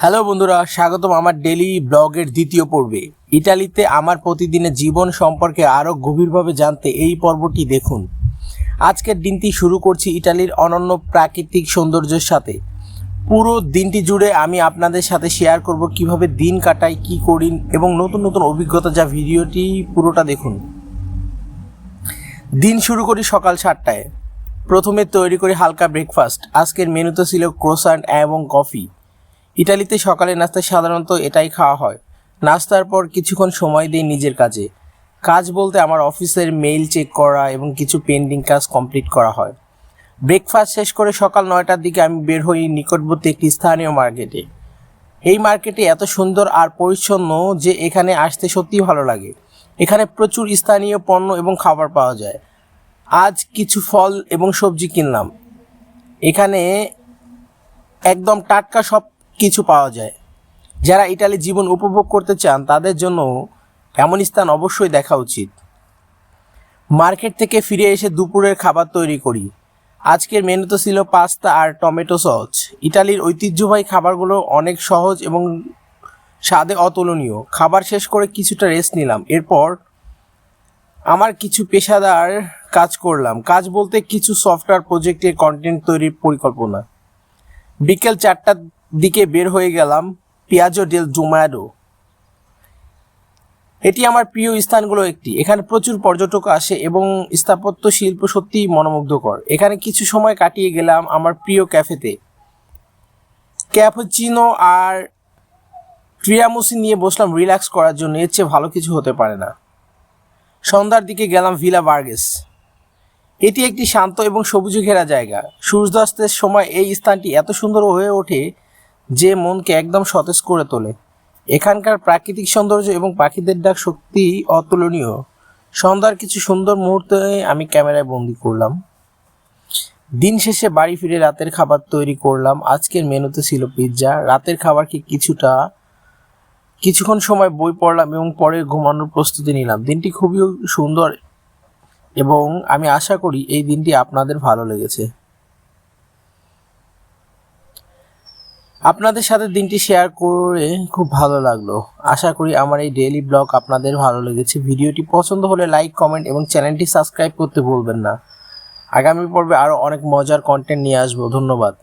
Hello বন্ধুরা, স্বাগতম আমার ডেলি ব্লগের দ্বিতীয় পর্বে। ইটালিতে আমার প্রতিদিনের জীবন সম্পর্কে আরও গভীরভাবে জানতে এই পর্বটি দেখুন। আজকের দিনটি শুরু করছি ইটালির অনন্য প্রাকৃতিক সৌন্দর্যের সাথে। পুরো দিনটি জুড়ে আমি আপনাদের সাথে শেয়ার করব কীভাবে দিন কাটাই, কি করি এবং নতুন নতুন অভিজ্ঞতা যা ভিডিওটি পুরোটা দেখুন। দিন শুরু করি সকাল সাতটায়। প্রথমে তৈরি করি হালকা ব্রেকফাস্ট আজকের মেনুতে ছিল ক্রোসান্ট এবং কফি ইটালিতে সকালে নাস্তায় সাধারণত এটাই খাওয়া হয়। নাস্তার পর কিছুক্ষণ সময় দিই নিজের কাজে। কাজ বলতে আমার অফিসের মেইল চেক করা এবং কিছু পেন্ডিং কাজ কমপ্লিট করা হয়। ব্রেকফাস্ট শেষ করে সকাল নয়টার দিকে আমি বের হই নিকটবর্তী একটি স্থানীয় মার্কেটে। এই মার্কেটে এত সুন্দর আর পরিচ্ছন্ন যে এখানে আসতে সত্যিই ভালো লাগে। এখানে প্রচুর স্থানীয় পণ্য এবং খাবার পাওয়া যায়। আজ কিছু ফল এবং সবজি কিনলাম। এখানে একদম টাটকা সব কিছু পাওয়া যায়। যারা ইটালি জীবন উপভোগ করতে চান, তাদের জন্য এমন স্থান অবশ্যই দেখা উচিত। মার্কেট থেকে ফিরে এসে দুপুরের খাবার তৈরি করি। আজকের মেনুতে ছিল পাস্তা আর টমেটো সস। ইটালির ঐতিহ্যবাহী খাবারগুলো অনেক সহজ এবং স্বাদে অতুলনীয়। খাবার শেষ করে কিছুটা রেস্ট নিলাম। এরপর আমার কিছু পেশাদার কাজ করলাম। কাজ বলতে কিছু সফটওয়্যার প্রজেক্টের কন্টেন্ট তৈরির পরিকল্পনা। বিকেল চারটার দিকে বের হয়ে গেলাম পিয়াজো ডেল জোম্যাডো এটি আমার প্রিয় স্থানগুলো একটি। এখানে প্রচুর পর্যটক আসে এবং স্থাপত্য শিল্প সত্যিই মনোমুগ্ধকর। এখানে কিছু সময় কাটিয়ে গেলাম আমার প্রিয় ক্যাফেতে। ক্যাপুচিনো আর ট্রিয়ামুসি নিয়ে বসলাম রিল্যাক্স করার জন্য। এর চেয়ে ভালো কিছু হতে পারে না। সন্ধ্যার দিকে গেলাম ভিলা বার্গেস এটি একটি শান্ত এবং সবুজে ঘেরা জায়গা। সূর্যাস্তের সময় এই স্থানটি এত সুন্দর হয়ে ওঠে যে মনকে একদম সতেজ করে তোলে। এখানকার প্রাকৃতিক সৌন্দর্য এবং পাখিদের ডাক সত্যি অতুলনীয়। সন্ধ্যার কিছু সুন্দর মুহূর্তে আমি ক্যামেরায় বন্দি করলাম। দিন শেষে বাড়ি ফিরে রাতের খাবার তৈরি করলাম। আজকের মেনুতে ছিল পিৎজা। রাতের খাবারকে কিছুটা, কিছুক্ষণ সময় বই পড়লাম এবং পরে ঘুমানোর প্রস্তুতি নিলাম। দিনটি খুবই সুন্দর এবং আমি আশা করি এই দিনটি আপনাদের ভালো লেগেছে। আপনাদের সাথে দিনটি শেয়ার করে খুব ভালো লাগল। আশা করি আমার এই ডেইলি ব্লগ আপনাদের ভালো লেগেছে। ভিডিওটি পছন্দ হলে লাইক কমেন্ট এবং চ্যানেলটি সাবস্ক্রাইব করতে ভুলবেন না। আগামী পর্বে আরও অনেক মজার কন্টেন্ট নিয়ে আসব। ধন্যবাদ।